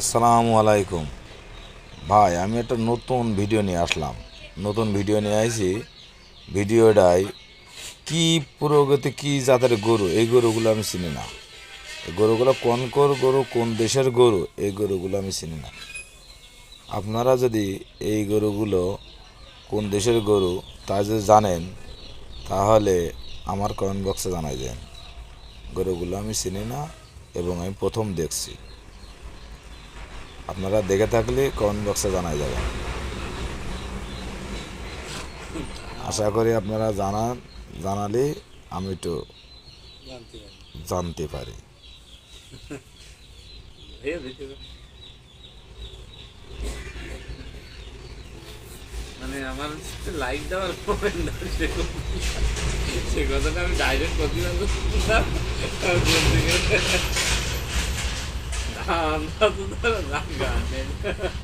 আসসালামু আলাইকুম। ভাই, আমি একটা নতুন ভিডিও নিয়ে আসলাম। নতুন ভিডিও নিয়ে আইছি। ভিডিওটাই কি পুরোগতি কি জাতের গরু? এই গরুগুলো আমি চিনি না। এই গরুগুলো কোন কোন গরু, কোন দেশের গরু? এই গরুগুলো আমি চিনি না। আপনারা যদি এই গরুগুলো কোন দেশের গরু, তা যদি জানেন, তাহলে আমার কমেন্ট বক্সে জানাই দেন। গরুগুলো আমি চিনি না এবং আমি প্রথম দেখছি। আপনারা দেখে থাকলে কমেন্ট বক্সে জানাই যাবেন আশা করি আপনারা জানান, জানালে আমি একটু জানতে পারি। মানে আমার লাইক দেওয়ার সে কথাটা আমি ডাইরেক্ট প্রতিবাদ ああ、謎ならなんかね。